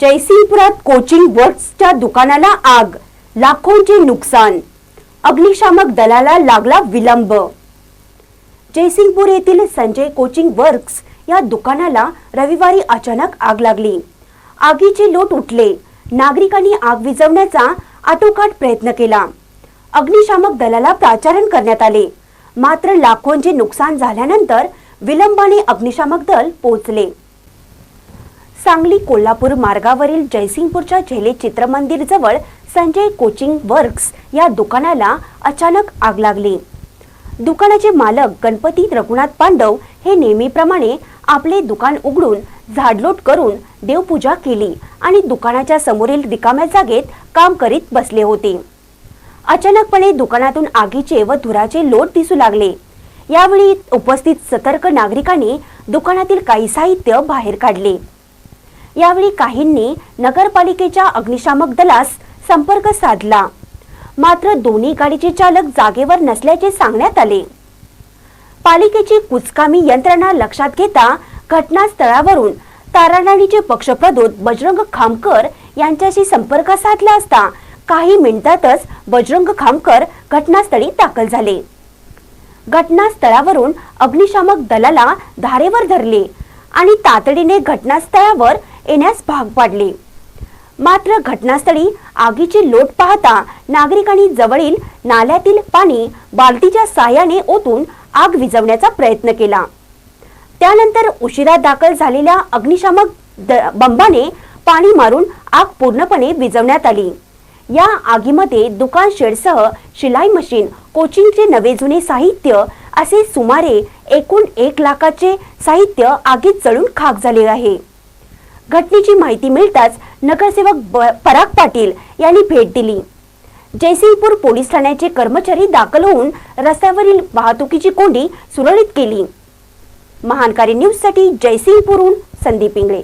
जयसिंगपुरात coaching वर्क्सच्या दुकानाला आग लाखोंचे नुकसान. अग्निशामक दलाला लागला विलंब. जयसिंगपूर येथील संजय कोचिंग वर्क्स या दुकानाला रविवारी अचानक आग लागली. आगीचे लोट उठले. नागरिकांनी आग विझवण्याचा आटोकाट प्रयत्न केला. अग्निशामक दलाला प्राचारण करण्यात आले. मात्र लाखोंचे नुकसान झाल्यानंतर विलंबाने अग्निशामक दल पोहोचले. सांगली कोल्हापूर मार्गावरील जयसिंगपूरच्या झेले चित्रमंदिर जवळ संजय कोचिंग वर्क्स या दुकानाला अचानक आग लागली. दुकानाचे मालक गणपती रघुनाथ पांडव हे नेहमीप्रमाणे आपले दुकान उघडून झाडलोट करून देवपूजा केली आणि दुकानाच्या समोरील रिकाम्या जागेत काम करीत बसले होते. अचानकपणे दुकानातून आगीचे व धुराचे लोट दिसू लागले. यावेळी उपस्थित सतर्क नागरिकांनी दुकानातील काही साहित्य बाहेर काढले. यावेळी काहींनी नगरपालिकेच्या अग्निशामक दलास संपर्क साधला. मात्र दोन्ही गाडीचे चालक जागेवर नसल्याचे सांगण्यात आले. पालिकेची कुचकामी यंत्रणा लक्षात घेता घटनास्थळावरून ताराराणीचे पक्षप्रदोत बजरंग खामकर यांच्याशी संपर्क साधला असता काही मिनिटातच बजरंग खामकर घटनास्थळी दाखल झाले. घटनास्थळावरून अग्निशामक दलाला धारेवर धरले आणि तातडीने घटनास्थळावर येण्यास भाग पाडले. मात्र घटनास्थळी आगीची लोट पाहता नागरिकांनी जवळील नाल्यातील पाणी बालतीच्या साह्याने ओतून आग विझवण्याचा प्रयत्न केला. त्यानंतर उशिरा दाखल झालेल्या अग्निशामक द- बंबाने पाणी मारून आग पूर्णपणे विझवण्यात आली. या आगीमध्ये दुकान शेडसह शिलाई मशीन कोचिंगचे नवे जुने साहित्य असे सुमारे एकूण एक लाखाचे साहित्य आगीत जळून खाक झाले आहे. घटनेची माहिती मिळताच नगरसेवक ब- पराग पाटील यांनी भेट दिली. जयसिंगपूर पोलीस ठाण्याचे कर्मचारी दाखल होऊन रस्त्यावरील वाहतुकीची कोंडी सुरळीत केली. महानकारी न्यूजसाठी जयसिंगपूरहून संदीप इंगळे.